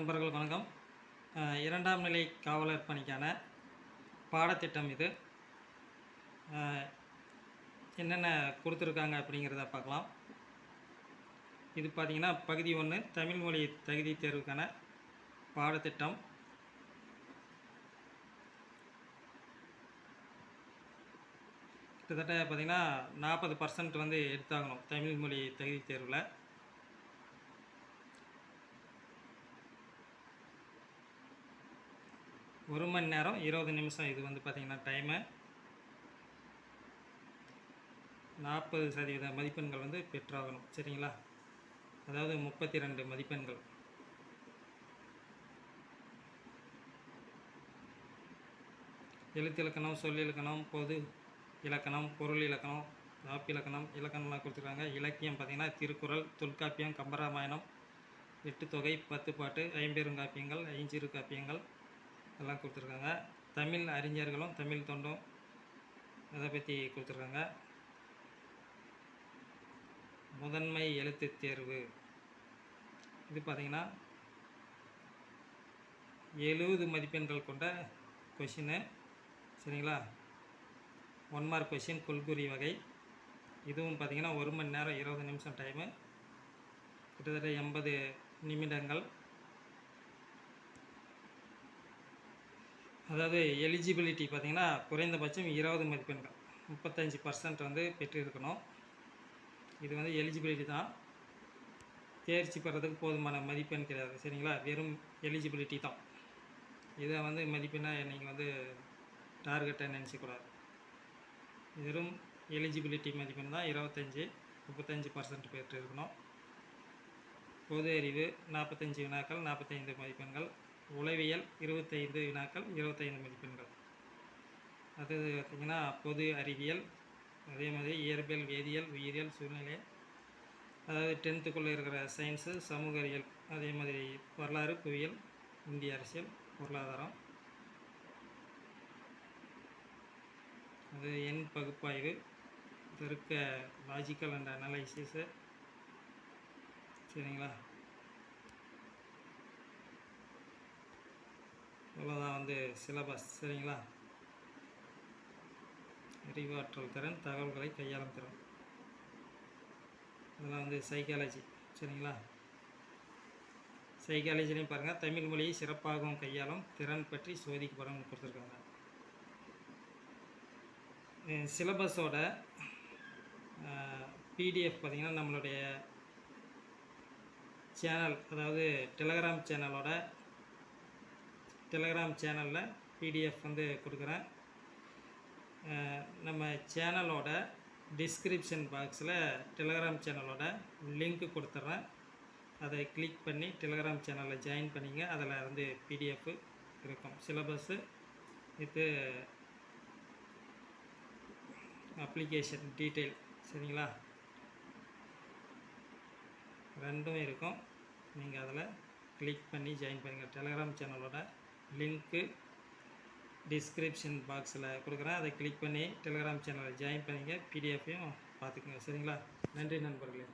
நண்பர்கள் வணக்கம். இரண்டாம் நிலை காவலர் பணிக்கான பாடத்திட்டம் இது. என்னென்ன கொடுத்துருக்காங்க அப்படிங்கிறத பார்க்கலாம். இது பார்த்திங்கன்னா பகுதி ஒன்று தமிழ் மொழி தகுதி தேர்வுக்கான பாடத்திட்டம். கிட்டத்தட்ட பார்த்திங்கன்னா நாற்பது பர்சன்ட் வந்து எடுத்தாகணும் தமிழ் மொழி தகுதி தேர்வில். ஒரு மணி நேரம் இருபது நிமிஷம் இது வந்து பார்த்திங்கன்னா டைமு நாற்பது சதவீத மதிப்பெண்கள் வந்து பெற்றாகணும். சரிங்களா? அதாவது முப்பத்தி ரெண்டு மதிப்பெண்கள். எழுத்து இலக்கணம் சொல் இலக்கணம் பொது இலக்கணம் பொருள் இலக்கணம் இலக்கணம் இலக்கணம்லாம் கொடுத்துருக்காங்க. இலக்கியம் பார்த்திங்கன்னா திருக்குறள் தொல்காப்பியம் கம்பராமாயணம் எட்டு தொகை பத்து பாட்டு ஐம்பெருங்காப்பியங்கள் ஐஞ்சிறு காப்பியங்கள் எல்லாம் கொடுத்துருக்காங்க. தமிழ் அறிஞர்களும் தமிழ் தொண்டும் அதை பற்றி கொடுத்துருக்காங்க. முதன்மை எழுத்து தேர்வு. இது பார்த்திங்கன்னா எழுபது மதிப்பெண்கள் கொண்ட கொஷினு சரிங்களா? ஒன் மார்க் கொஷின் கொள்குறி வகை. இதுவும் பார்த்திங்கன்னா ஒரு மணி நேரம் இருபது நிமிஷம் டைமு கிட்டத்தட்ட எண்பது நிமிடங்கள். அதாவது எலிஜிபிலிட்டி பார்த்திங்கன்னா குறைந்தபட்சம் இருபது மதிப்பெண்கள். முப்பத்தஞ்சு பர்சன்ட் வந்து பெற்றிருக்கணும். இது வந்து எலிஜிபிலிட்டி தான். தேர்ச்சி பெறதுக்கு போதுமான மதிப்பெண் கிடையாது. சரிங்களா? வெறும் எலிஜிபிலிட்டி தான். இதை வந்து மதிப்பெண்ணாக நீங்கள் வந்து டார்கெட்டை நினச்சிக்கூடாது. வெறும் எலிஜிபிலிட்டி மதிப்பெண் தான் இருபத்தஞ்சி முப்பத்தஞ்சு பர்சன்ட் பெற்று இருக்கணும் பொது அறிவு நாற்பத்தஞ்சு வினாக்கள் நாற்பத்தைந்து மதிப்பெண்கள். உளவியல் இருபத்தைந்து வினாக்கள் இருபத்தைந்து மதிப்பெண்கள். அது பார்த்திங்கன்னா பொது அறிவியல் அதே மாதிரி இயற்பியல் வேதியியல் உயிரியல் சூழ்நிலை அதாவது டென்த்துக்குள்ளே இருக்கிற சயின்ஸு சமூக அறிவியல் அதே மாதிரி வரலாறு புவியியல் இந்திய அரசியல் பொருளாதாரம். அது எண் பகுப்பாய்வு இருக்க லாஜிக்கல் அண்ட் அனலைசிஸு சரிங்களா? இவ்வளோதான் வந்து சிலபஸ் சரிங்களா? அறிவாற்றல் திறன் தகவல்களை கையாளும் திறன். இதெல்லாம் வந்து சைக்காலஜி சரிங்களா? சைக்காலஜிலையும் பாருங்கள் தமிழ் மொழியை சிறப்பாகவும் கையாளும் திறன் பற்றி சோதிக்கப்படும் கொடுத்துருக்காங்க. சிலபஸோட பிடிஎஃப் பார்த்திங்கன்னா நம்மளுடைய சேனல் அதாவது டெலகிராம் சேனலோட டெலகிராம் சேனலில் பிடிஎஃப் வந்து கொடுக்குறேன். நம்ம சேனலோட டிஸ்கிரிப்ஷன் பாக்ஸில் டெலகிராம் சேனலோட லிங்க் கொடுத்துட்றேன். அதை கிளிக் பண்ணி டெலகிராம் சேனலில் ஜாயின் பண்ணிங்க. அதில் வந்து பிடிஎஃப் இருக்கும். சிலபஸ்ஸு இது அப்ளிகேஷன் டீட்டெயில் சரிங்களா? ரெண்டும் இருக்கும். நீங்கள் அதில் கிளிக் பண்ணி ஜாயின் பண்ணுங்கள் டெலகிராம் சேனலோட லிங்க்கு டிஸ்கிரிப்ஷன் பாக்ஸில் கொடுக்குறேன். அதை கிளிக் பண்ணி டெலிகிராம் சேனலை ஜாயின் பண்ணிங்க. பிடிஎஃப்பையும் பார்த்துக்குங்க. சரிங்களா? நன்றி நண்பர்களே.